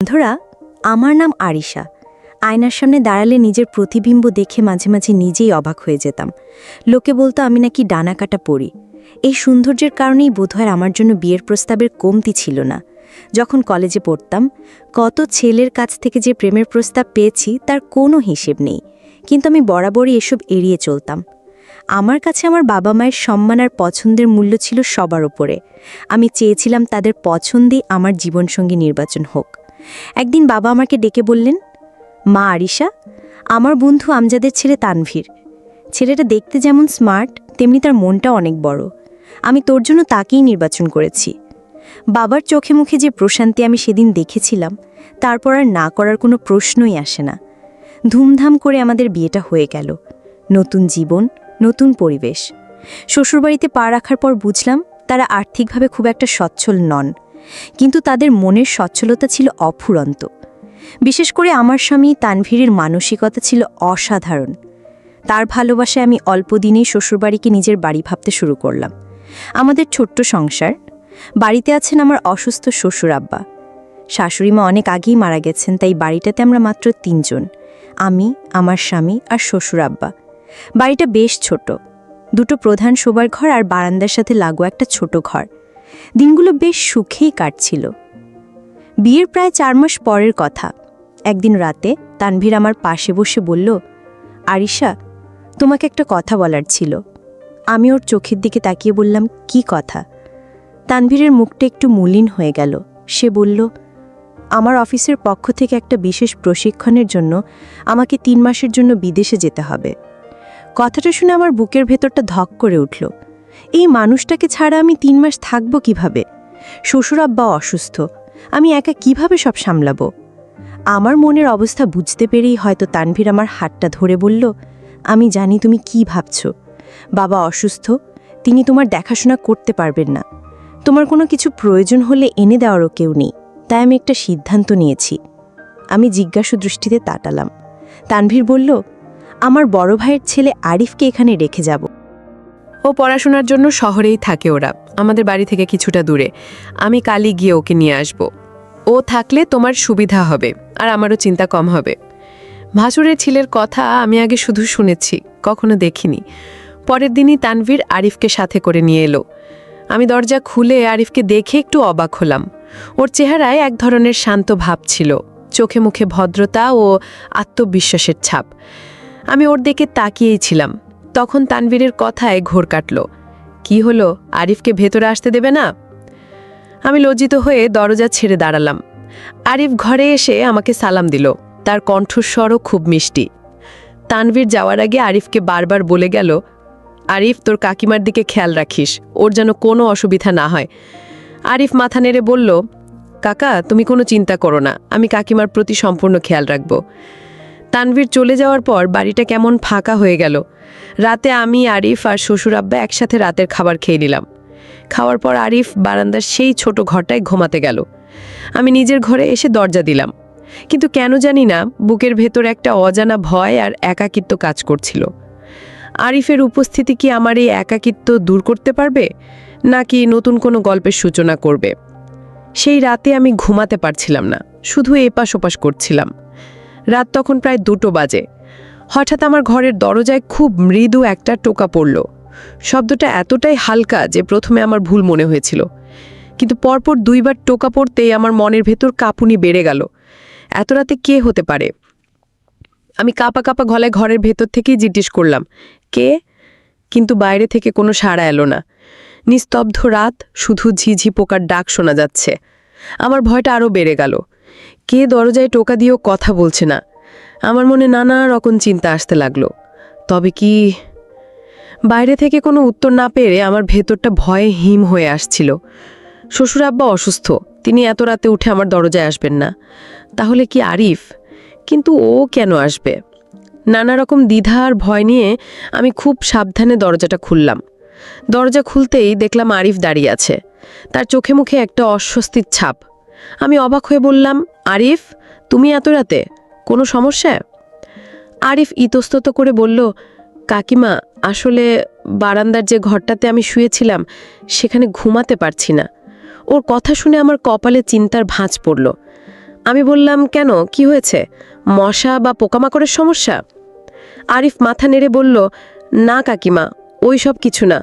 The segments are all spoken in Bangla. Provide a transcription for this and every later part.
বন্ধুরা, আমার নাম আরিশা। আয়নার সামনে দাঁড়ালে নিজের প্রতিবিম্ব দেখে মাঝে মাঝে নিজেই অবাক হয়ে যেতাম। লোকে বলতো, আমি নাকি ডানা কাটা পড়ি এই সৌন্দর্যের কারণেই বোধহয় আমার জন্য বিয়ের প্রস্তাবের কমতি ছিল না। যখন কলেজে পড়তাম, কত ছেলের কাছ থেকে যে প্রেমের প্রস্তাব পেয়েছি, তার কোনো হিসেব নেই। কিন্তু আমি বরাবরই এসব এড়িয়ে চলতাম। আমার কাছে আমার বাবা মায়ের সম্মান আর পছন্দের মূল্য ছিল সবার ওপরে আমি চেয়েছিলাম তাদের পছন্দেই আমার জীবনসঙ্গী নির্বাচন হোক। একদিন বাবা আমাকে ডেকে বললেন, মা আরিশা, আমার বন্ধু আমজাদের ছেলে তানভীর। ছেলেটা দেখতে যেমন স্মার্ট, তেমনি তার মনটা অনেক বড়। আমি তোর জন্য তাকেই নির্বাচন করেছি। বাবার চোখে মুখে যে প্রশান্তি আমি সেদিন দেখেছিলাম, তারপর আর না করার কোনো প্রশ্নই আসে না। ধুমধাম করে আমাদের বিয়েটা হয়ে গেল। নতুন জীবন, নতুন পরিবেশ। শ্বশুরবাড়িতে পা রাখার পর বুঝলাম, তারা আর্থিকভাবে খুব একটা সচ্ছল নন। কিন্তু তাদের মনের সচ্ছলতা ছিল অফুরন্ত। বিশেষ করে আমার স্বামী তানভীরের মানসিকতা ছিল অসাধারণ। তার ভালোবাসায় আমি অল্প দিনেই শ্বশুরবাড়িকে নিজের বাড়ি ভাবতে শুরু করলাম। আমাদের ছোট্ট সংসার। বাড়িতে আছেন আমার অসুস্থ শ্বশুর আব্বা। শাশুড়িমা অনেক আগেই মারা গেছেন, তাই বাড়িটাতে আমরা মাত্র তিনজন। আমি, আমার স্বামী আর শ্বশুর আব্বা। বাড়িটা বেশ ছোট। দুটো প্রধান শোবার ঘর আর বারান্দার সাথে লাগো একটা ছোট ঘর। দিনগুলো বেশ সুখেই কাটছিল। বিয়ের প্রায় চার মাস পরের কথা। একদিন রাতে তানভীর আমার পাশে বসে বলল, আরিশা, তোমাকে একটা কথা বলার ছিল। আমি ওর চোখের দিকে তাকিয়ে বললাম, কি কথা? তানভীরের মুখটা একটু মলিন হয়ে গেল। সে বলল, আমার অফিসের পক্ষ থেকে একটা বিশেষ প্রশিক্ষণের জন্য আমাকে তিন মাসের জন্য বিদেশে যেতে হবে। কথাটা শুনে আমার বুকের ভেতরটা ধক করে উঠল। এই মানুষটাকে ছাড়া আমি তিন মাস থাকব কীভাবে? শ্বশুর আব্বা অসুস্থ, আমি একা কীভাবে সব সামলাবো? আমার মনের অবস্থা বুঝতে পেরেই হয়তো তানভীর আমার হাতটা ধরে বলল, আমি জানি তুমি কি ভাবছ। বাবা অসুস্থ, তিনি তোমার দেখাশোনা করতে পারবেন না। তোমার কোনো কিছু প্রয়োজন হলে এনে দেওয়ারও কেউ নেই, তাই আমি একটা সিদ্ধান্ত নিয়েছি। আমি জিজ্ঞাসু দৃষ্টিতে তাটালাম। তানভীর বলল, আমার বড় ভাইয়ের ছেলে আরিফকে এখানে রেখে যাব। ও পড়াশোনার জন্য শহরেই থাকে ওরা। আমাদের বাড়ি থেকে কিছুটা দূরে। আমি কালই গিয়ে ওকে নিয়ে আসব। ও থাকলে তোমার সুবিধা হবে, আর আমারও চিন্তা কম হবে। ভাসুরের ছেলের কথা আমি আগে শুধু শুনেছি, কখনো দেখিনি। পরের দিনই তানভীর আরিফকে সাথে করে নিয়ে এলো। আমি দরজা খুলে আরিফকে দেখে একটু অবাক হলাম। ওর চেহারায় এক ধরনের শান্ত ভাব ছিল। চোখে মুখে ভদ্রতা ও আত্মবিশ্বাসের ছাপ। আমি ওর দিকে তাকিয়েই ছিলাম। তখন তানভীরের কথায় ঘোর কাটল। কি হলো? আরিফকে ভেতরে আসতে দেবে না? আমি লজ্জিত হয়ে দরজা ছেড়ে দাঁড়ালাম। আরিফ ঘরে এসে আমাকে সালাম দিল। তার কণ্ঠস্বরও খুব মিষ্টি। তানভীর যাওয়ার আগে আরিফকে বারবার বলে গেল, আরিফ, তোর কাকিমার দিকে খেয়াল রাখিস। ওর যেন কোনো অসুবিধা না হয়। আরিফ মাথা নেড়ে বলল, কাকা, তুমি কোনো চিন্তা করো না। আমি কাকিমার প্রতি সম্পূর্ণ খেয়াল রাখব। তানভীর চলে যাওয়ার পর বাড়িটা কেমন ফাঁকা হয়ে গেল। রাতে আমি, আরিফ আর শ্বশুর আব্বা একসাথে রাতের খাবার খেয়ে নিলাম। খাওয়ার পর আরিফ বারান্দার সেই ছোট ঘরটায় ঘুমাতে গেল। আমি নিজের ঘরে এসে দরজা দিলাম। কিন্তু কেন জানি না, বুকের ভেতর একটা অজানা ভয় আর একাকিত্ব কাজ করছিল। আরিফের উপস্থিতি কি আমার এই একাকিত্ব দূর করতে পারবে, নাকি নতুন কোনো গল্পের সূচনা করবে? সেই রাতে আমি ঘুমাতে পারছিলাম না, শুধু এপাশ ওপাশ করছিলাম। রাত তখন প্রায় দুটো বাজে। হঠাৎ আমার ঘরের দরজায় খুব মৃদু একটা টোকা পড়ল। শব্দটা এতটাই হালকা যে প্রথমে আমার ভুল মনে হয়েছিল। কিন্তু পরপর দুইবার টোকা পড়তেই আমার মনের ভেতর কাঁপুনি বেড়ে গেল। এত রাতে কে হতে পারে? আমি কাপা কাপা গলায় ঘরের ভেতর থেকেই জিজ্ঞেস করলাম, কে? কিন্তু বাইরে থেকে কোনো সাড়া এলো না। নিস্তব্ধ রাত, শুধু ঝিঝি পোকার ডাক শোনা যাচ্ছে। আমার ভয়টা আরও বেড়ে গেল। কে দরজায় টোকা দিয়েও কথা বলছে না। আমার মনে নানা রকম চিন্তা আসতে লাগল। তবে কি বাইরে থেকে কোনো উত্তর না পেরে আমার ভেতরটা ভয়ে হিম হয়ে আসছিল। শ্বশুর আব্বা অসুস্থ, তিনি এত রাতে উঠে আমার দরজায় আসবেন না। তাহলে কি আরিফ? কিন্তু ও কেন আসবে? নানা রকম দ্বিধা আর ভয় নিয়ে আমি খুব সাবধানে দরজাটা খুললাম। দরজা খুলতেই দেখলাম আরিফ দাঁড়িয়ে আছে। তার চোখে মুখে একটা অস্বস্তির ছাপ। আমি অবাক হয়ে বললাম, আরিফ, তুমি এত রাতে কোনো সমস্যা? আরিফ ইতস্তত করে বলল, কাকিমা, আসলে বারান্দার যে ঘরটাতে আমি শুয়েছিলাম, সেখানে ঘুমাতে পারছি না। ওর কথা শুনে আমার কপালে চিন্তার ভাঁজ পড়ল। আমি বললাম, কেন? কি হয়েছে? মশা বা পোকামাকড়ের সমস্যা? আরিফ মাথা নেড়ে বলল, না কাকিমা, ওই সব কিছু না।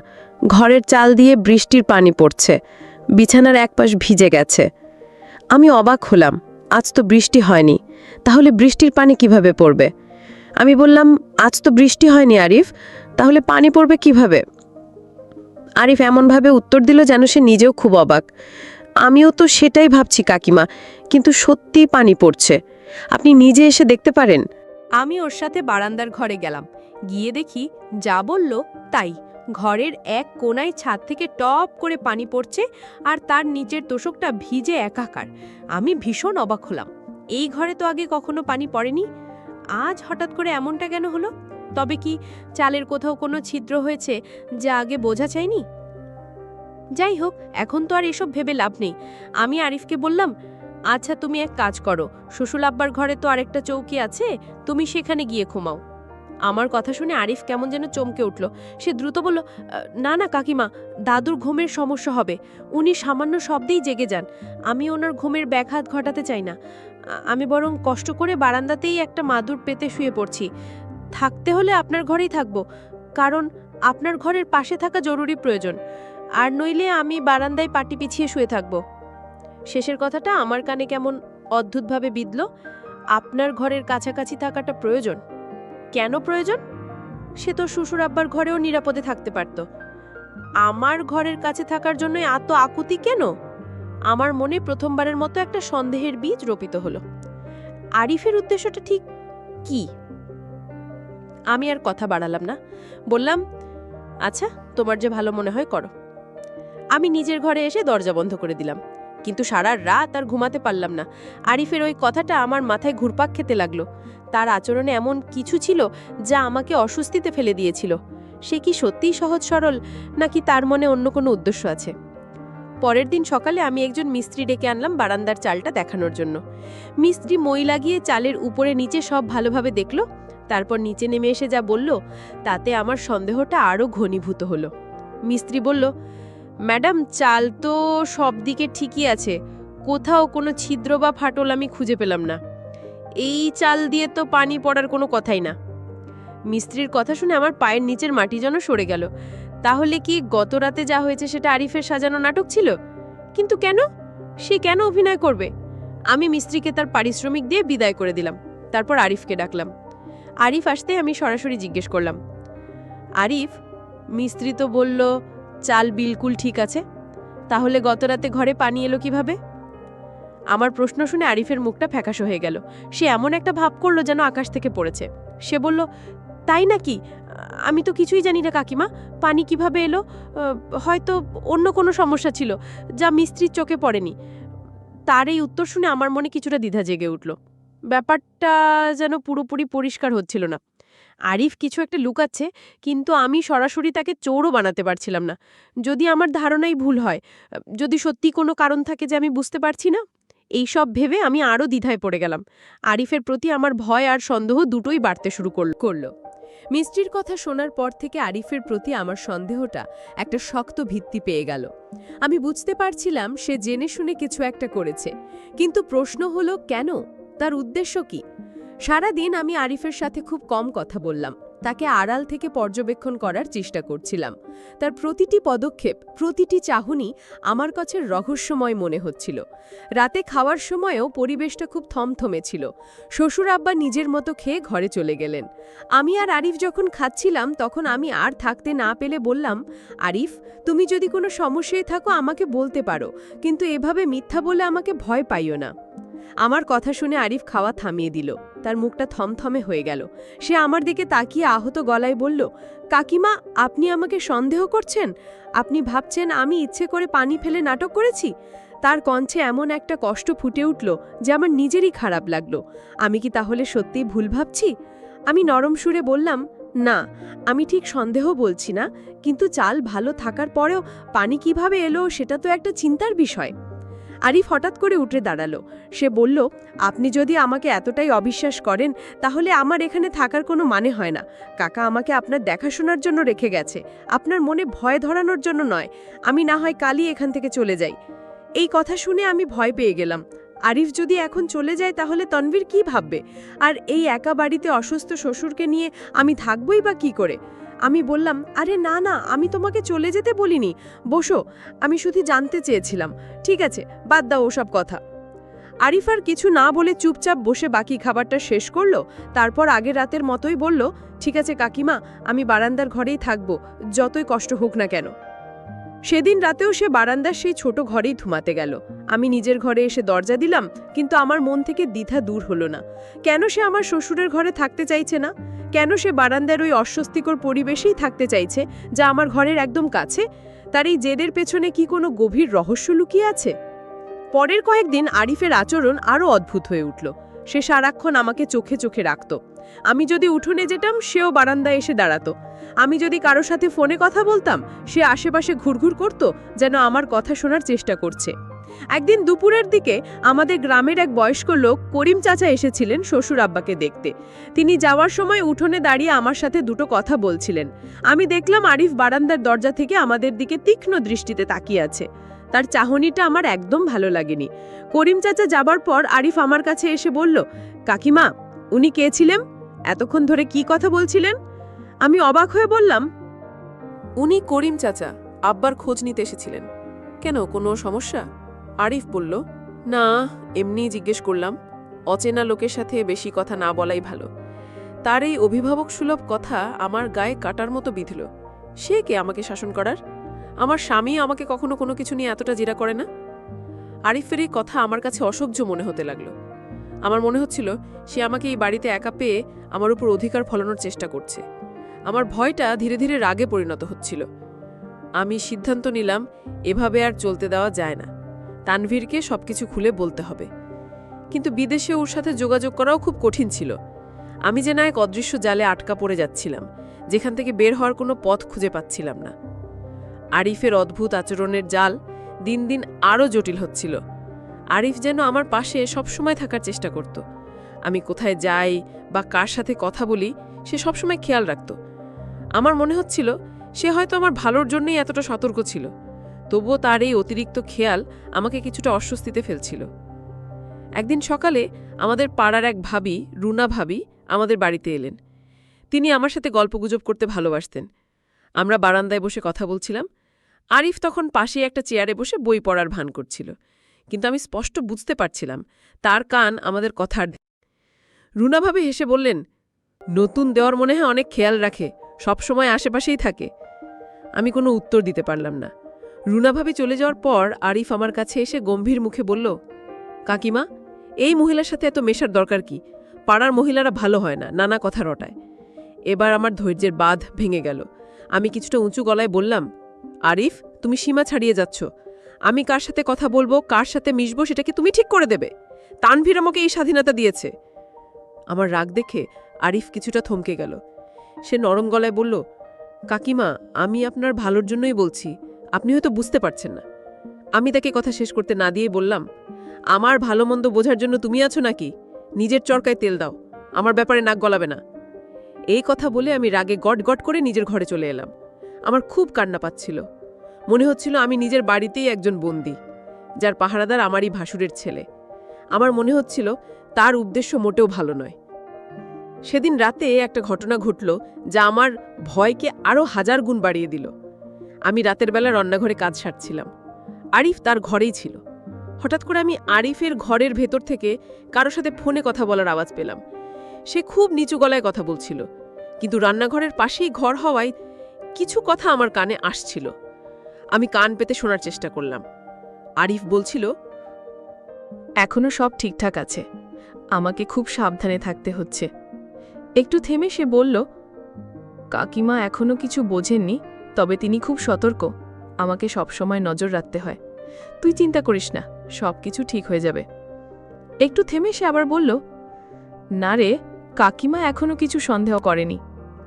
ঘরের চাল দিয়ে বৃষ্টির পানি পড়ছে। বিছানার একপাশ ভিজে গেছে। আমি অবাক হলাম, আজ তো বৃষ্টি হয়নি। তাহলে বৃষ্টির পানি কীভাবে পড়বে? আমি বললাম, আজ তো বৃষ্টি হয়নি আরিফ, তাহলে পানি পড়বে কীভাবে? আরিফ এমনভাবে উত্তর দিল যেন সে নিজেও খুব অবাক। আমিও তো সেটাই ভাবছি, কাকিমা, কিন্তু সত্যিই পানি পড়ছে। আপনি নিজে এসে দেখতে পারেন। আমি ওর সাথে বারান্দার ঘরে গেলাম। গিয়ে দেখি যা বলল তাই। ঘরের এক কোনায় ছাদ থেকে টপ করে পানি পড়ছে আর তার নিচের তোষকটা ভিজে একাকার। আমি ভীষণ অবাক হলাম। এই ঘরে তো আগে কখনো পানি পড়েনি। আজ হঠাৎ করে এমনটা কেন হলো? তবে কি চালের কোথাও কোনো ছিদ্র হয়েছে যা আগে বোঝা চাইনি যাই হোক, এখন তো আর এসব ভেবে লাভ নেই। আমি আরিফকে বললাম আচ্ছা তুমি এক কাজ করো। শ্বশুর আব্বার ঘরে তো আরেকটা চৌকি আছে, তুমি সেখানে গিয়ে ঘুমাও। আমার কথা শুনে আরিফ কেমন যেন চমকে উঠল। সে দ্রুত বলল, না না, কাকিমা, দাদুর ঘুমের সমস্যা হবে। উনি সামান্য শব্দেই জেগে যান। আমি ওনার ঘুমের ব্যাঘাত ঘটাতে চাই না। আমি বরং কষ্ট করে বারান্দাতেই একটা মাদুর পেতে শুয়ে পড়ছি। থাকতে হলে আপনার ঘরেই থাকব, কারণ আপনার ঘরের পাশে থাকা জরুরি প্রয়োজন। আর নইলে আমি বারান্দায় পাটি পিছিয়ে শুয়ে থাকব। শেষের কথাটা আমার কানে কেমন অদ্ভুতভাবে বিঁধল। আপনার ঘরের কাছাকাছি থাকাটা প্রয়োজন। কেন প্রয়োজন? সে তো শ্বশুর আব্বার ঘরেও নিরাপদে থাকতে পারত। আমার ঘরের কাছে থাকার জন্য এত আকুতি কেন? আমার মনে প্রথমবারের মতো একটা সন্দেহের বীজ রোপিত হলো। আরিফের উদ্দেশ্যটা ঠিক কি? আমি আর কথা বাড়ালাম না। বললাম আচ্ছা তোমার যে ভালো মনে হয় করো। আমি নিজের ঘরে এসে দরজা বন্ধ করে দিলাম। কিন্তু সারা রাত আর ঘুমাতে পারলাম না। আরিফের ওই কথাটা আমার মাথায় ঘুরপাক খেতে লাগল। তার আচরণে এমন কিছু ছিল যা আমাকে অস্বস্তিতে ফেলে দিয়েছিল। সে কি সত্যিই সহজ সরল, নাকি তার মনে অন্য কোনো উদ্দেশ্য আছে? পরের দিন সকালে আমি একজন মিস্ত্রি ডেকে আনলাম বারান্দার চালটা দেখানোর জন্য। মিস্ত্রি মই লাগিয়ে চালের উপরে নিচে সব ভালোভাবে দেখল, তারপর নিচে নেমে এসে যা বলল, তাতে আমার সন্দেহটা আরও ঘনীভূত হলো। মিস্ত্রি বলল, ম্যাডাম, চাল তো সব দিকে ঠিকই আছে, কোথাও কোনো ছিদ্র বা ফাটল আমি খুঁজে পেলাম না। এই চাল দিয়ে তো পানি পড়ার কোনো কথাই না। মিস্ত্রির কথা শুনে আমার পায়ের নিচের মাটি যেন সরে গেল। তাহলে কি গত রাতে যা হয়েছে সেটা আরিফের সাজানো নাটক ছিল? কিন্তু কেন? সে কেন অভিনয় করবে? আমি মিস্ত্রিকে তার পারিশ্রমিক দিয়ে বিদায় করে দিলাম, তারপর আরিফকে ডাকলাম। আরিফ আসতে আমি সরাসরি জিজ্ঞেস করলাম, আরিফ, মিস্ত্রি তো বলল চাল বিলকুল ঠিক আছে, তাহলে গতরাতে ঘরে পানি এলো কীভাবে? আমার প্রশ্ন শুনে আরিফের মুখটা ফ্যাকাশো হয়ে গেল। সে এমন একটা ভাব করল যেন আকাশ থেকে পড়েছে। সে বলল তাই নাকি? আমি তো কিছুই জানি না, কাকিমা। পানি কীভাবে এলো? হয়তো অন্য কোনো সমস্যা ছিল, যা মিস্ত্রির চোখে পড়েনি। তার এই উত্তর শুনে আমার মনে কিছুটা দ্বিধা জেগে উঠল। ব্যাপারটা যেন পুরোপুরি পরিষ্কার হচ্ছিল না। আরিফ কিছু একটা লুকাচ্ছে, কিন্তু আমি সরাসরি তাকে চোরও বানাতে পারছিলাম না। যদি আমার ধারণাই ভুল হয়, যদি সত্যি কোনো কারণ থাকে যে আমি বুঝতে পারছি না? এই সব ভেবে আমি আরও দ্বিধায় পড়ে গেলাম। আরিফের প্রতি আমার ভয় আর সন্দেহ দুটোই বাড়তে শুরু করল। মিষ্টির কথা শোনার পর থেকে আরিফের প্রতি আমার সন্দেহটা একটা শক্ত ভিত্তি পেয়ে গেল। আমি বুঝতে পারছিলাম সে জেনে শুনে কিছু একটা করেছে, কিন্তু প্রশ্ন হলো কেন? তার উদ্দেশ্য কি? সারাদিন আমি আরিফের সাথে খুব কম কথা বললাম। তাকে আড়াল থেকে পর্যবেক্ষণ করার চেষ্টা করছিলাম। তার প্রতিটি পদক্ষেপ, প্রতিটি চাহনি আমার কাছে রহস্যময় মনে হচ্ছিল। রাতে খাওয়ার সময়ও পরিবেশটা খুব থমথমে ছিল। শ্বশুর আব্বা নিজের মতো খেয়ে ঘরে চলে গেলেন। আমি আর আরিফ যখন খাচ্ছিলাম, তখন আমি আর থাকতে না পেলে বললাম, আরিফ, তুমি যদি কোনো সমস্যায় থাকো আমাকে বলতে পারো, কিন্তু এভাবে মিথ্যা বলে আমাকে ভয় পাইও না। আমার কথা শুনে আরিফ খাওয়া থামিয়ে দিল। তার মুখটা থমথমে হয়ে গেল। সে আমার দিকে তাকিয়ে আহত গলায় বলল, কাকিমা, আপনি আমাকে সন্দেহ করছেন? আপনি ভাবছেন আমি ইচ্ছে করে পানি ফেলে নাটক করেছি? তার কণ্ঠে এমন একটা কষ্ট ফুটে উঠল যে আমার নিজেরই খারাপ লাগল। আমি কি তাহলে সত্যিই ভুল ভাবছি? আমি নরম সুরে বললাম, না, আমি ঠিক সন্দেহ বলছি না, কিন্তু চাল ভালো থাকার পরেও পানি কীভাবে এলো সেটা তো একটা চিন্তার বিষয়। আরিফ হঠাৎ করে উঠে দাঁড়াল। সে বলল, আপনি যদি আমাকে এতটাই অবিশ্বাস করেন, তাহলে আমার এখানে থাকার কোনো মানে হয় না। কাকা আমাকে আপনার দেখাশোনার জন্য রেখে গেছে। আপনার মনে ভয় ধরানোর জন্য নয়। আমি না হয় কালই এখান থেকে চলে যাই। এই কথা শুনে আমি ভয় পেয়ে গেলাম। আরিফ যদি এখন চলে যায়, তাহলে তনবীর কি ভাববে? আর এই একা বাড়িতে অসুস্থ শ্বশুরকে নিয়ে আমি থাকবই বা কি করে? আমি বললাম, আরে না না, আমি তোমাকে চলে যেতে বলিনি। বসো, আমি শুধু জানতে চেয়েছিলাম। ঠিক আছে, বাদ দাও ওসব কথা। আরিফার কিছু না বলে চুপচাপ বসে বাকি খাবারটা শেষ করল, তারপর আগের রাতের মতোই বলল, ঠিক আছে কাকিমা, আমি বারান্দার ঘরেই থাকব, যতই কষ্ট হোক না কেন। সেদিন রাতেও সে বারান্দার সেই ছোট ঘরেই ধুমাতে গেল। আমি নিজের ঘরে এসে দরজা দিলাম, কিন্তু আমার মন থেকে দ্বিধা দূর হলো না। কেন সে আমার শ্বশুরের ঘরে থাকতে চাইছে না? কেন সে বারান্দার ওই অস্বস্তিকর পরিবেশেই থাকতে চাইছে, যা আমার ঘরের একদম কাছে? তার এই জেদের পেছনে কি কোনো গভীর রহস্য লুকিয়ে আছে? পরের কয়েকদিন আরিফের আচরণ আরও অদ্ভুত হয়ে উঠল। সে সারাক্ষণ আমাকে চোখে চোখে রাখত। আমি যদি উঠোনে যেতাম, সেও বারান্দায় এসে দাঁড়াতো। আমি যদি কারও সাথে ফোনে কথা বলতাম, সে আশেপাশে ঘুরঘুর করত, যেন আমার কথা শোনার চেষ্টা করছে। একদিন দুপুরের দিকে আমাদের গ্রামের এক বয়স্ক লোক করিম চাচা এসেছিলেন শ্বশুর আব্বাকে দেখতে। তিনি যাওয়ার সময় উঠোনে দাঁড়িয়ে আমার সাথে দুটো কথা বলছিলেন। আমি দেখলাম আরিফ বারান্দার দরজা থেকে আমাদের দিকে তীক্ষ্ণ দৃষ্টিতে তাকিয়ে আছে। তার চাহনিটা আমার একদম ভালো লাগেনি। করিম চাচা যাবার পর আরিফ আমার কাছে এসে বলল, কাকিমা, উনি কে ছিলেন? এতক্ষণ ধরে কি কথা বলছিলেন? আমি অবাক হয়ে বললাম, উনি করিম চাচা, আব্বার খোঁজ নিতে এসেছিলেন। কেন, কোনো সমস্যা? আরিফ বলল, না এমনি জিজ্ঞেস করলাম। অচেনা লোকের সাথে বেশি কথা না বলাই ভালো। তার এই অভিভাবক সুলভ কথা আমার গায়ে কাটার মতো বিঁধল। সে কে আমাকে শাসন করার? আমার স্বামী আমাকে কখনো কোনো কিছু নিয়ে এতটা জেরা করে না? আরিফের এই কথা আমার কাছে অসহ্য মনে হতে লাগল। আমার মনে হচ্ছিল সে আমাকে এই বাড়িতে একা পেয়ে আমার উপর অধিকার ফলানোর চেষ্টা করছে। আমার ভয়টা ধীরে ধীরে রাগে পরিণত হচ্ছিল। আমি সিদ্ধান্ত নিলাম, এভাবে আর চলতে দেওয়া যায় না। তানভীরকে সবকিছু খুলে বলতে হবে। কিন্তু বিদেশে ওর সাথে যোগাযোগ করাও খুব কঠিন ছিল। আমি যে না এক অদৃশ্য জালে আটকা পড়ে যাচ্ছিলাম, যেখান থেকে বের হওয়ার কোনো পথ খুঁজে পাচ্ছিলাম না। আরিফের অদ্ভুত আচরণের জাল দিন দিন আরও জটিল হচ্ছিল। আরিফ যেন আমার পাশে সবসময় থাকার চেষ্টা করত। আমি কোথায় যাই বা কার সাথে কথা বলি, সে সবসময় খেয়াল রাখত। আমার মনে হচ্ছিল, সে হয়তো আমার ভালোর জন্যই এতটা সতর্ক ছিল। তবুও তার এই অতিরিক্ত খেয়াল আমাকে কিছুটা অস্বস্তিতে ফেলছিল। একদিন সকালে আমাদের পাড়ার এক ভাবি, রুনা ভাবি, আমাদের বাড়িতে এলেন। তিনি আমার সাথে গল্পগুজব করতে ভালোবাসতেন। আমরা বারান্দায় বসে কথা বলছিলাম। আরিফ তখন পাশে একটা চেয়ারে বসে বই পড়ার ভান করছিল। কিন্তু আমি স্পষ্ট বুঝতে পারছিলাম, তার কান আমাদের কথার রুনা ভাবি হেসে বললেন, নতুন দেওয়ার মনে হয় অনেক খেয়াল রাখে সবসময় আশেপাশেই থাকে। আমি কোনো উত্তর দিতে পারলাম না। রুনাভাবে চলে যাওয়ার পর আরিফ আমার কাছে এসে গম্ভীর মুখে বলল, কাকিমা, এই মহিলার সাথে এত মেশার দরকার কি? পাড়ার মহিলারা ভালো হয় না, নানা কথা রটায়। এবার আমার ধৈর্যের বাঁধ ভেঙে গেল। আমি কিছুটা উঁচু গলায় বললাম, আরিফ, তুমি সীমা ছাড়িয়ে যাচ্ছ। আমি কার সাথে কথা বলব, কার সাথে মিশবো সেটাকে তুমি ঠিক করে দেবে? তানভীর আমাকে এই স্বাধীনতা দিয়েছে। আমার রাগ দেখে আরিফ কিছুটা থমকে গেল। সে নরম গলায় বলল, কাকিমা, আমি আপনার ভালোর জন্যই বলছি। আপনি হয়তো বুঝতে পারছেন না। আমি তাকে কথা শেষ করতে না দিয়ে বললাম, আমার ভালো মন্দ বোঝার জন্য তুমি আছো নাকি? নিজের চরকায় তেল দাও। আমার ব্যাপারে নাক গলাবে না। এই কথা বলে আমি রাগে গট গট করে নিজের ঘরে চলে এলাম। আমার খুব কান্না পাচ্ছিল। মনে হচ্ছিল আমি নিজের বাড়িতেই একজন বন্দি, যার পাহারাদার আমারই ভাসুরের ছেলে। আমার মনে হচ্ছিল তার উদ্দেশ্য মোটেও ভালো নয়। সেদিন রাতে একটা ঘটনা ঘটল যা আমার ভয়কে আরও হাজার গুণ বাড়িয়ে দিল। আমি রাতের বেলা রান্নাঘরে কাজ সারছিলাম। আরিফ তার ঘরেই ছিল। হঠাৎ করে আমি আরিফের ঘরের ভেতর থেকে কারও সাথে ফোনে কথা বলার আওয়াজ পেলাম। সে খুব নিচু গলায় কথা বলছিল, কিন্তু রান্নাঘরের পাশেই ঘর হওয়ায় কিছু কথা আমার কানে আসছিল। আমি কান পেতে শোনার চেষ্টা করলাম। আরিফ বলছিল, এখনও সব ঠিকঠাক আছে। আমাকে খুব সাবধানে থাকতে হচ্ছে। একটু থেমে সে বলল, কাকিমা এখনও কিছু বোঝেননি, তবে তিনি খুব সতর্ক। আমাকে সবসময় নজর রাখতে হয়। তুই চিন্তা করিস না সব কিছু ঠিক হয়ে যাবে। একটু থেমে সে আবার বলল, না রে কাকিমা এখনও কিছু সন্দেহ করেনি,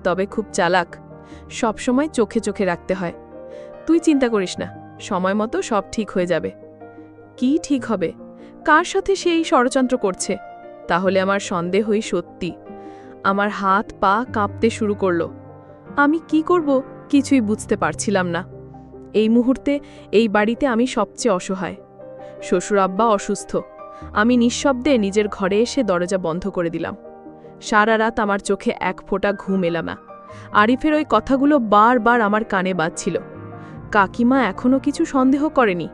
তবে খুব চালাক। সবসময় চোখে চোখে রাখতে হয়। তুই চিন্তা করিস না, সময় মতো সব ঠিক হয়ে যাবে। কি ঠিক হবে? কার সাথে সে এই ষড়যন্ত্র করছে? তাহলে আমার সন্দেহই সত্যি। আমার হাত পা কাঁপতে শুরু করল। আমি কি করব কিছুই বুঝতে পারছিলাম না। এই মুহূর্তে এই বাড়িতে আমি সবচেয়ে অসহায়। শ্বশুর আব্বা অসুস্থ। আমি নিঃশব্দে নিজের ঘরে এসে দরজা বন্ধ করে দিলাম। সারা রাত আমার চোখে এক ফোঁটা ঘুম এলাম না। আরিফের ওই কথাগুলো বারবার আমার কানে বাজছিল। কাকিমা এখনও কিছু সন্দেহ করেনি।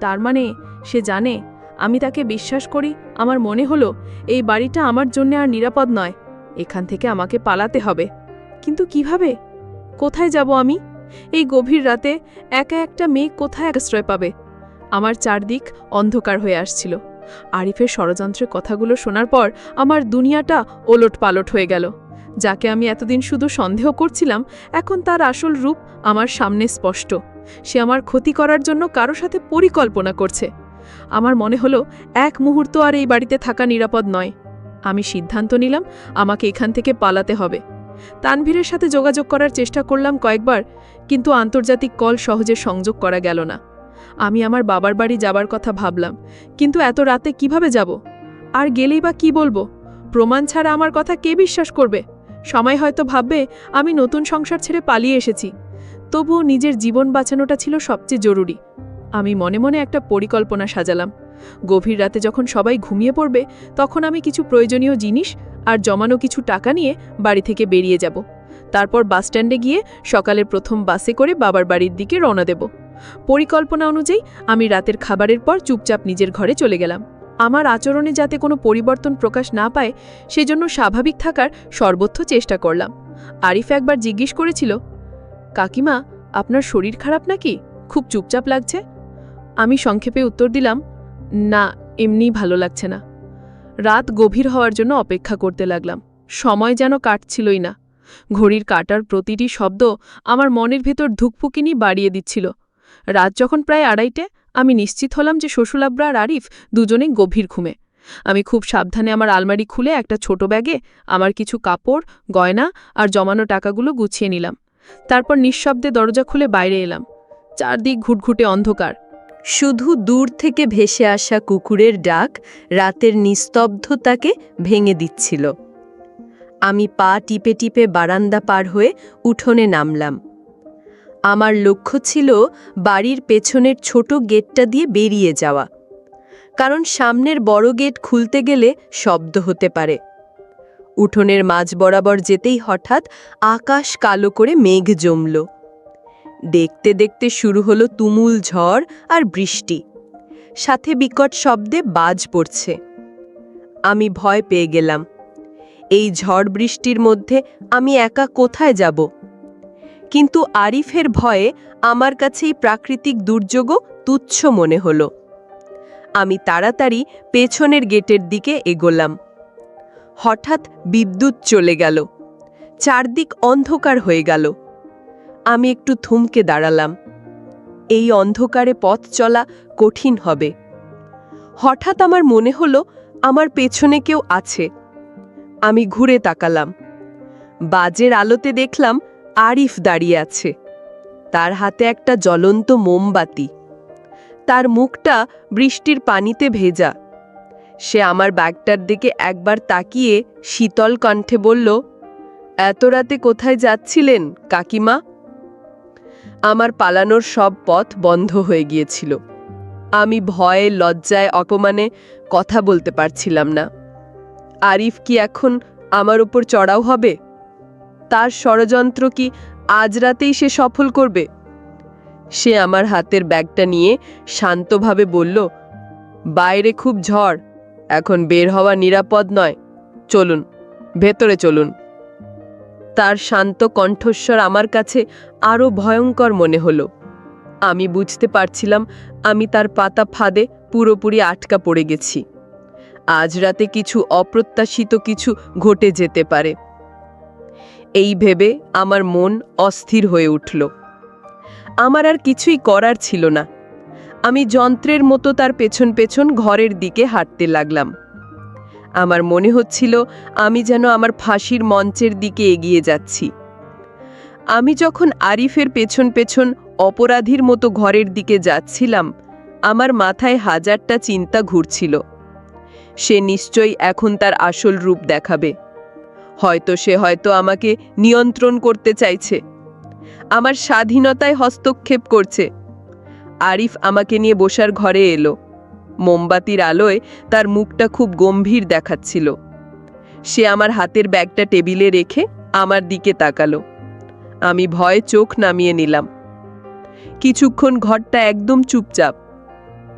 তার মানে সে জানে, আমি তাকে বিশ্বাস করি, আমার মনে হলো, এই বাড়িটা আমার জন্য আর নিরাপদ নয়, এখান থেকে আমাকে পালাতে হবে। কিন্তু কীভাবে? কোথায় যাব আমি? এই গভীর রাতে একা একটা মেয়ে কোথায় আশ্রয় পাবে? আমার চারদিক অন্ধকার হয়ে আসছিল। আরিফের ষড়যন্ত্রের কথাগুলো শোনার পর আমার দুনিয়াটা ওলট পালট হয়ে গেল। যাকে আমি এতদিন শুধু সন্দেহ করছিলাম, এখন তার আসল রূপ আমার সামনে স্পষ্ট। সে আমার ক্ষতি করার জন্য কারও সাথে পরিকল্পনা করছে। আমার মনে হলো, এক মুহূর্ত আর এই বাড়িতে থাকা নিরাপদ নয়। আমি সিদ্ধান্ত নিলাম, আমাকে এখান থেকে পালাতে হবে। তানভীরের সাথে যোগাযোগ করার চেষ্টা করলাম কয়েকবার, কিন্তু আন্তর্জাতিক কল সহজে সংযোগ করা গেল না। আমি আমার বাবার বাড়ি যাবার কথা ভাবলাম, কিন্তু এত রাতে কীভাবে যাব? আর গেলেই বা কি বলব? প্রমাণ ছাড়া আমার কথা কে বিশ্বাস করবে? সময় হয়তো ভাববে আমি নতুন সংসার ছেড়ে পালিয়ে এসেছি। তবুও নিজের জীবন বাঁচানোটা ছিল সবচেয়ে জরুরি। আমি মনে মনে একটা পরিকল্পনা সাজালাম। গভীর রাতে যখন সবাই ঘুমিয়ে পড়বে, তখন আমি কিছু প্রয়োজনীয় জিনিস আর জমানো কিছু টাকা নিয়ে বাড়ি থেকে বেরিয়ে যাব। তারপর বাসস্ট্যান্ডে গিয়ে সকালের প্রথম বাসে করে বাবার বাড়ির দিকে রওনা দেব। পরিকল্পনা অনুযায়ী আমি রাতের খাবারের পর চুপচাপ নিজের ঘরে চলে গেলাম। আমার আচরণে যাতে কোনো পরিবর্তন প্রকাশ না পায়, সেজন্য স্বাভাবিক থাকার সর্বোচ্চ চেষ্টা করলাম। আরিফ একবার জিজ্ঞেস করেছিল, কাকিমা, আপনার শরীর খারাপ নাকি? খুব চুপচাপ লাগছে? আমি সংক্ষেপে উত্তর দিলাম, না এমনিই ভালো লাগছে না। রাত গভীর হওয়ার জন্য অপেক্ষা করতে লাগলাম। সময় যেন কাটছিলই না। ঘড়ির কাটার প্রতিটি শব্দ আমার মনের ভেতর ধুকপুকিনি বাড়িয়ে দিচ্ছিল। রাত যখন প্রায় আড়াইটে, আমি নিশ্চিত হলাম যে শ্বশুলাব্রা আর আরিফ দুজনেই গভীর ঘুমে। আমি খুব সাবধানে আমার আলমারি খুলে একটা ছোট ব্যাগে আমার কিছু কাপড়, গয়না আর জমানো টাকাগুলো গুছিয়ে নিলাম। তারপর নিঃশব্দে দরজা খুলে বাইরে এলাম। চারদিক ঘুটঘুটে অন্ধকার। শুধু দূর থেকে ভেসে আসা কুকুরের ডাক রাতের নিস্তব্ধতাকে ভেঙে দিচ্ছিল। আমি পা টিপে টিপে বারান্দা পার হয়ে উঠোনে নামলাম। আমার লক্ষ্য ছিল বাড়ির পেছনের ছোট গেটটা দিয়ে বেরিয়ে যাওয়া। কারণ সামনের বড় গেট খুলতে গেলে শব্দ হতে পারে। উঠোনের মাঝ বরাবর যেতেই হঠাৎ আকাশ কালো করে মেঘ জমল। দেখতে দেখতে শুরু হলো তুমুল ঝড় আর বৃষ্টি। সাথে বিকট শব্দে বাজ পড়ছে। আমি ভয় পেয়ে গেলাম। এই ঝড় বৃষ্টির মধ্যে আমি একা কোথায় যাব? কিন্তু আরিফের ভয়ে আমার কাছে এই প্রাকৃতিক দুর্যোগও তুচ্ছ মনে হলো। আমি তাড়াতাড়ি পেছনের গেটের দিকে এগোলাম। হঠাৎ বিদ্যুৎ চলে গেল। চারদিক অন্ধকার হয়ে গেল। আমি একটু থমকে দাঁড়ালাম। এই অন্ধকারে পথ চলা কঠিন হবে। হঠাৎ আমার মনে হলো আমার পেছনে কেউ আছে। আমি ঘুরে তাকালাম। বাজের আলোতে দেখলাম আরিফ দাঁড়িয়ে আছে। তার হাতে একটা জ্বলন্ত মোমবাতি। তার মুখটা বৃষ্টির পানিতে ভেজা। সে আমার ব্যাগটার দিকে একবার তাকিয়ে শীতল কণ্ঠে বলল, এত রাতে কোথায় যাচ্ছিলেন, কাকিমা? আমার পালানোর সব পথ বন্ধ হয়ে গিয়েছিল। আমি ভয়ে, লজ্জায়, অপমানে কথা বলতে পারছিলাম না। আরিফ কি এখন আমার উপর চড়াও হবে? তার ষড়যন্ত্র কি আজ রাতেই সে সফল করবে? সে আমার হাতের ব্যাগটা নিয়ে শান্তভাবে বলল, বাইরে খুব ঝড়, এখন বের হওয়া নিরাপদ নয়। চলুন, ভেতরে চলুন। তার শান্ত কণ্ঠস্বর আমার কাছে আরও ভয়ঙ্কর মনে হলো। আমি বুঝতে পারছিলাম আমি তার পাতা ফাঁদে পুরোপুরি আটকা পড়ে গেছি। আজ রাতে কিছু অপ্রত্যাশিত কিছু ঘটে যেতে পারে। এই ভেবে আমার মন অস্থির হয়ে উঠল। আমার আর কিছুই করার ছিল না। আমি যন্ত্রের মতো তার পেছন পেছন ঘরের দিকে হাঁটতে লাগলাম। আমার মনে হচ্ছিল আমি যেন আমার ফাঁসির মঞ্চের দিকে এগিয়ে যাচ্ছি। আমি যখন আরিফের পেছন পেছন অপরাধীর মতো ঘরের দিকে যাচ্ছিলাম, আমার মাথায় হাজারটা চিন্তা ঘুরছিল। সে নিশ্চয়ই এখন তার আসল রূপ দেখাবে। হয়তো সে হয়তো আমাকে নিয়ন্ত্রণ করতে চাইছে। আমার স্বাধীনতায় হস্তক্ষেপ করছে। আরিফ আমাকে নিয়ে বসার ঘরে এলো। মোমবাতির আলোয় তার মুখটা খুব গম্ভীর দেখাচ্ছিল। সে আমার হাতের ব্যাগটা টেবিলে রেখে আমার দিকে তাকালো। আমি ভয়ে চোখ নামিয়ে নিলাম। কিছুক্ষণ ঘরটা একদম চুপচাপ।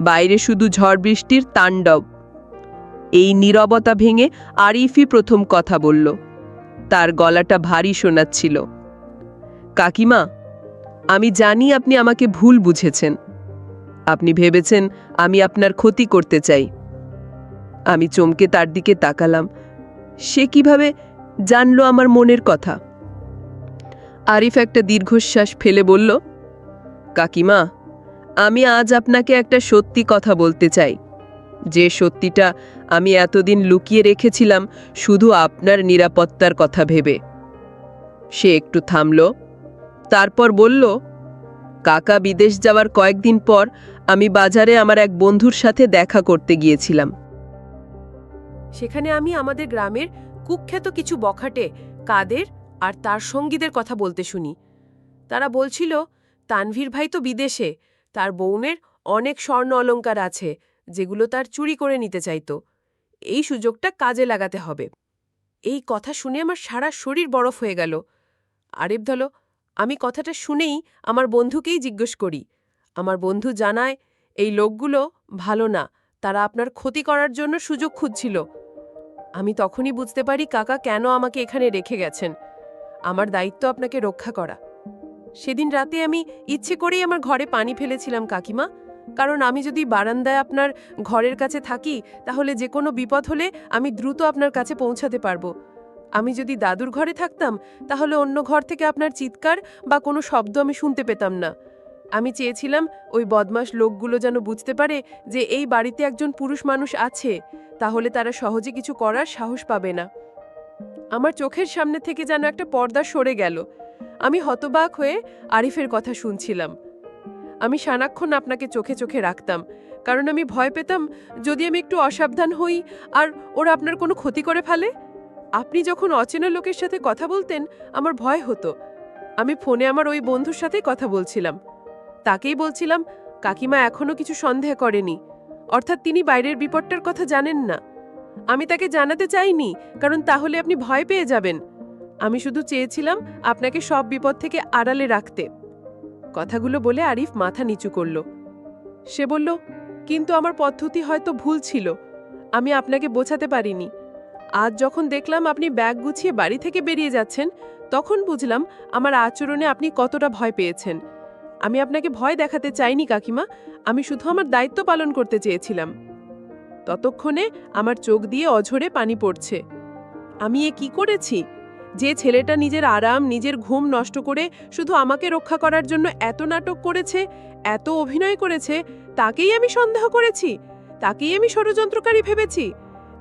বাইরে শুধু ঝড় বৃষ্টির তাণ্ডব। এই নীরবতা ভেঙে আরিফই প্রথম কথা বলল। তার গলাটা ভারী শোনাচ্ছিল। কাকিমা, আমি জানি আপনি আমাকে ভুল বুঝেছেন। আপনি ভেবেছেন আমি আপনার ক্ষতি করতে চাই। আমি চমকে তার দিকে তাকালাম। সে কীভাবে জানলো আমার মনের কথা? আরিফ একটা দীর্ঘশ্বাস ফেলে বলল, কাকিমা, আমি আজ আপনাকে একটা সত্যি কথা বলতে চাই। যে সত্যিটা আমি এতদিন লুকিয়ে রেখেছিলাম শুধু আপনার নিরাপত্তার কথা ভেবে। সে একটু থামল, তারপর বলল, কাকা বিদেশ যাওয়ার কয়েকদিন পর আমি বাজারে আমার এক বন্ধুর সাথে দেখা করতে গিয়েছিলাম। সেখানে আমি আমাদের গ্রামের কুখ্যাত কিছু বখাটে, কাদের আর তার সঙ্গীদের কথা বলতে শুনি। তারা বলছিল, তানভীর ভাই তো বিদেশে, তার বউনের অনেক স্বর্ণ অলঙ্কার আছে, যেগুলো তার চুরি করে নিতে চাইতো। এই সুযোগটা কাজে লাগাতে হবে। এই কথা শুনে আমার সারা শরীর বরফ হয়ে গেল। আরিফ ধলো আমি কথাটা শুনেই আমার বন্ধুকেই জিজ্ঞেস করি। আমার বন্ধু জানায়, এই লোকগুলো ভালো না, তারা আপনার ক্ষতি করার জন্য সুযোগ খুঁজছিল। আমি তখনই বুঝতে পারি কাকা কেন আমাকে এখানে রেখে গেছেন। আমার দায়িত্ব আপনাকে রক্ষা করা। সেদিন রাতে আমি ইচ্ছে করেই আমার ঘরে পানি ফেলেছিলাম, কাকিমা। কারণ আমি যদি বারান্দায় আপনার ঘরের কাছে থাকি, তাহলে যে কোনো বিপদ হলে আমি দ্রুত আপনার কাছে পৌঁছাতে পারব। আমি যদি দাদুর ঘরে থাকতাম, তাহলে অন্য ঘর থেকে আপনার চিৎকার বা কোনো শব্দ আমি শুনতে পেতাম না। আমি চেয়েছিলাম ওই বদমাস লোকগুলো যেন বুঝতে পারে যে এই বাড়িতে একজন পুরুষ মানুষ আছে, তাহলে তারা সহজে কিছু করার সাহস পাবে না। আমার চোখের সামনে থেকে যেন একটা পর্দা সরে গেল। আমি হতবাক হয়ে আরিফের কথা শুনছিলাম। আমি সারাক্ষণ আপনাকে চোখে চোখে রাখতাম, কারণ আমি ভয় পেতাম যদি আমি একটু অসাবধান হই আর ওরা আপনার কোনো ক্ষতি করে ফেলে। আপনি যখন অচেনা লোকের সাথে কথা বলতেন, আমার ভয় হতো। আমি ফোনে আমার ওই বন্ধুর সাথে কথা বলছিলাম। তাকেই বলছিলাম, কাকিমা এখনও কিছু সন্দেহ করেনি। অর্থাৎ তিনি বাইরের বিপদটার কথা জানেন না। আমি তাকে জানাতে চাইনি, কারণ তাহলে আপনি ভয় পেয়ে যাবেন। আমি শুধু চেয়েছিলাম আপনাকে সব বিপদ থেকে আড়ালে রাখতে। কথাগুলো বলে আরিফ মাথা নিচু করল। সে বলল, কিন্তু আমার পদ্ধতি হয়তো ভুল ছিল। আমি আপনাকে বোঝাতে পারিনি। আজ যখন দেখলাম আপনি ব্যাগ গুছিয়ে বাড়ি থেকে বেরিয়ে যাচ্ছেন, তখন বুঝলাম আমার আচরণে আপনি কতটা ভয় পেয়েছেন। আমি আপনাকে ভয় দেখাতে চাইনি, কাকিমা। আমি শুধু আমার দায়িত্ব পালন করতে চেয়েছিলাম। ততক্ষণে আমার চোখ দিয়ে অঝরে পানি পড়ছে। আমি এ কি করেছি? যে ছেলেটা নিজের আরাম, নিজের ঘুম নষ্ট করে শুধু আমাকে রক্ষা করার জন্য এত নাটক করেছে, এত অভিনয় করেছে, তাকেই আমি সন্দেহ করেছি, তাকেই আমি ষড়যন্ত্রকারী ভেবেছি।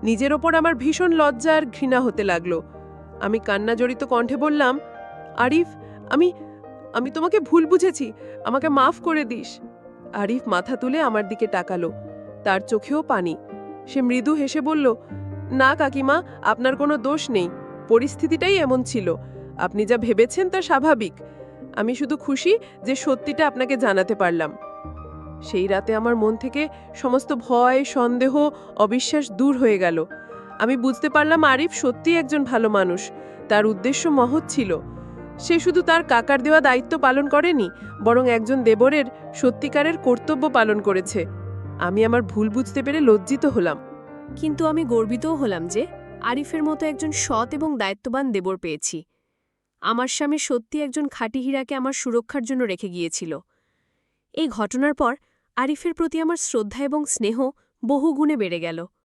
নিজের ওপর আমার ভীষণ লজ্জা আর ঘৃণা হতে লাগল। আমি কান্না জড়িত কণ্ঠে বললাম, আরিফ, আমি আমি তোমাকে ভুল বুঝেছি, আমাকে মাফ করে দিস। আরিফ মাথা তুলে আমার দিকে তাকালো। তার চোখেও পানি। সে মৃদু হেসে বলল, না কাকিমা, আপনার কোনো দোষ নেই। পরিস্থিতিটাই এমন ছিল। আপনি যা ভেবেছেন তা স্বাভাবিক। আমি শুধু খুশি যে সত্যিটা আপনাকে জানাতে পারলাম। সেই রাতে আমার মন থেকে সমস্ত ভয়, সন্দেহ, অবিশ্বাস দূর হয়ে গেল। আমি বুঝতে পারলাম আরিফ সত্যিই একজন ভালো মানুষ। তার উদ্দেশ্য মহৎ ছিল। সে শুধু তার কাকার দেওয়া দায়িত্ব পালন করেনি, বরং একজন দেবরের, সত্যিকারের কর্তব্য পালন করেছে। আমি আমার ভুল বুঝতে পেরে লজ্জিত হলাম। কিন্তু আমি গর্বিতও হলাম যে আরিফের মতো একজন সৎ এবং দায়িত্ববান দেবর পেয়েছি। আমার স্বামী সত্যি একজন খাঁটি হীরাকে আমার সুরক্ষার জন্য রেখে গিয়েছিল। এই ঘটনার পর আরিফের প্রতি আমার শ্রদ্ধা এবং স্নেহ বহুগুণে বেড়ে গেল।